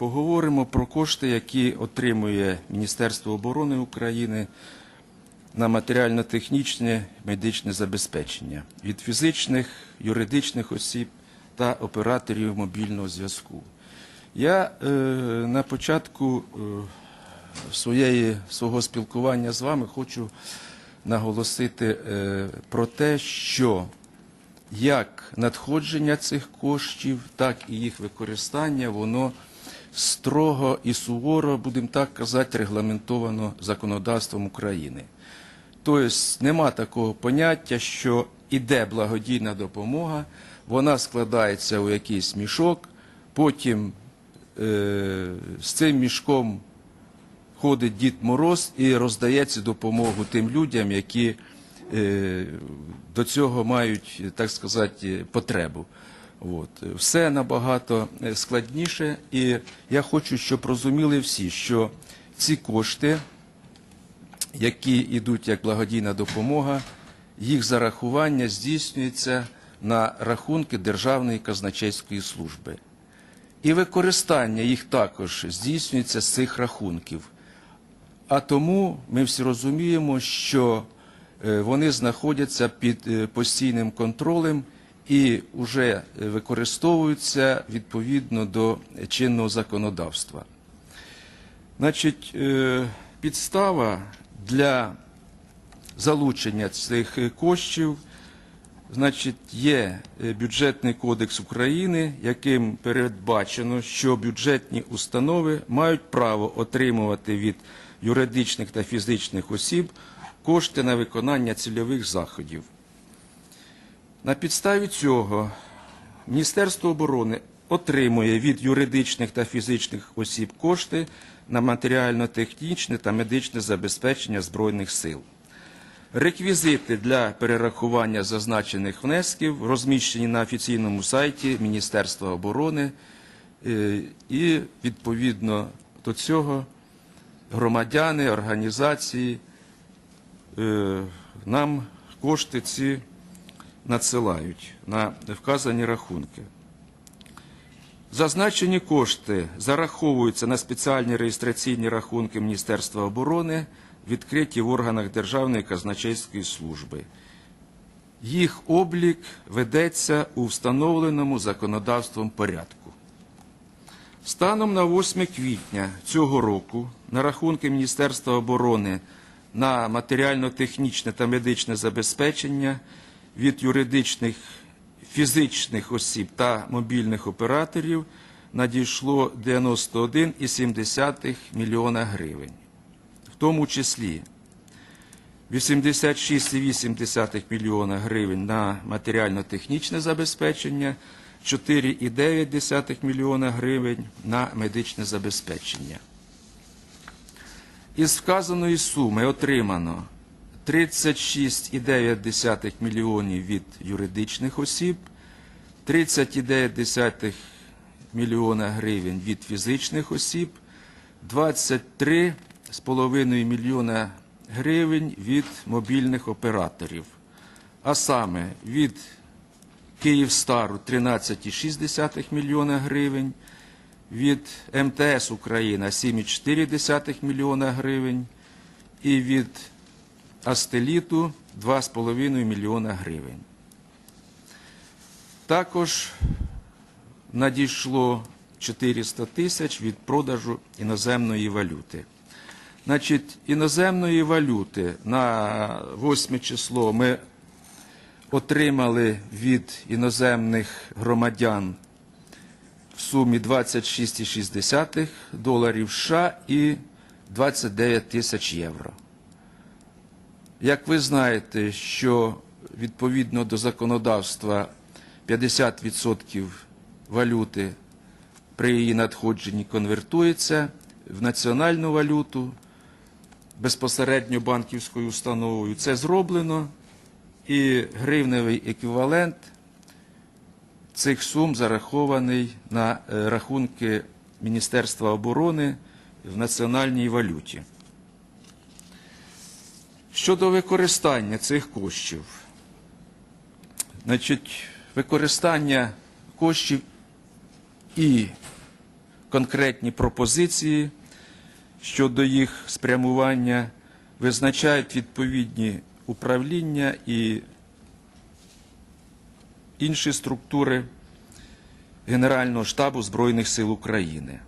поговоримо про кошти, які отримує Міністерство оборони України на матеріально-технічне медичне забезпечення від фізичних, юридичних осіб та операторів мобільного зв'язку. Я е, на початку е, своєї, свого спілкування з вами хочу наголосити е, про те, що як надходження цих коштів, так і їх використання, воно строго і суворо, будемо так казати, регламентовано законодавством України. Тобто нема такого поняття, що іде благодійна допомога, вона складається у якийсь мішок, потім е, з цим мішком ходить Дід Мороз і роздає цю допомогу тим людям, які е, до цього мають, так сказати, потребу. От. Все набагато е, складніше, і я хочу, щоб розуміли всі, що ці кошти, які йдуть як благодійна допомога, їх зарахування здійснюється на рахунки Державної казначейської служби. І використання їх також здійснюється з цих рахунків. А тому ми всі розуміємо, що е, вони знаходяться під е, постійним контролем і вже використовуються відповідно до чинного законодавства. Значить, е, підстава для залучення цих е, коштів Значить, є е, бюджетний кодекс України, яким передбачено, що бюджетні установи мають право отримувати від юридичних та фізичних осіб кошти на виконання цільових заходів. На підставі цього Міністерство оборони отримує від юридичних та фізичних осіб кошти на матеріально-технічне та медичне забезпечення Збройних сил. Реквізити для перерахування зазначених внесків розміщені на офіційному сайті Міністерства оборони е, і відповідно до цього громадяни, організації е, нам кошти ці надсилають на вказані рахунки. Зазначені кошти зараховуються на спеціальні реєстраційні рахунки Міністерства оборони, відкриті в органах Державної казначейської служби. Їх облік ведеться у встановленому законодавством порядку. Станом на 8 квітня цього року на рахунки Міністерства оборони на матеріально-технічне та медичне забезпечення від юридичних фізичних осіб та мобільних операторів надійшло 91,7 мільйона гривень, в тому числі 86,8 мільйона гривень на матеріально-технічне забезпечення, 4,9 мільйона гривень на медичне забезпечення. Із вказаної суми отримано 36,9 мільйонів від юридичних осіб, 30,9 мільйона гривень від фізичних осіб, 23,5 мільйона гривень від мобільних операторів, а саме від Київстару 13,6 мільйона гривень, від МТС Україна 7,4 мільйона гривень і від Астеліту 2,5 мільйона гривень. Також надійшло 400 тисяч від продажу іноземної валюти. Значить, іноземної валюти на 8 число ми отримали від іноземних громадян в сумі 26,6 доларів США і 29 тисяч євро. Як ви знаєте, що відповідно до законодавства 50% валюти при її надходженні конвертується в національну валюту безпосередньо банківською установою. Це зроблено, і гривневий еквівалент цих сум зарахований на е, рахунки Міністерства оборони в національній валюті. Щодо використання цих коштів, значить, використання коштів і конкретні пропозиції щодо їх спрямування, визначають відповідні управління і інші структури Генерального штабу Збройних сил України.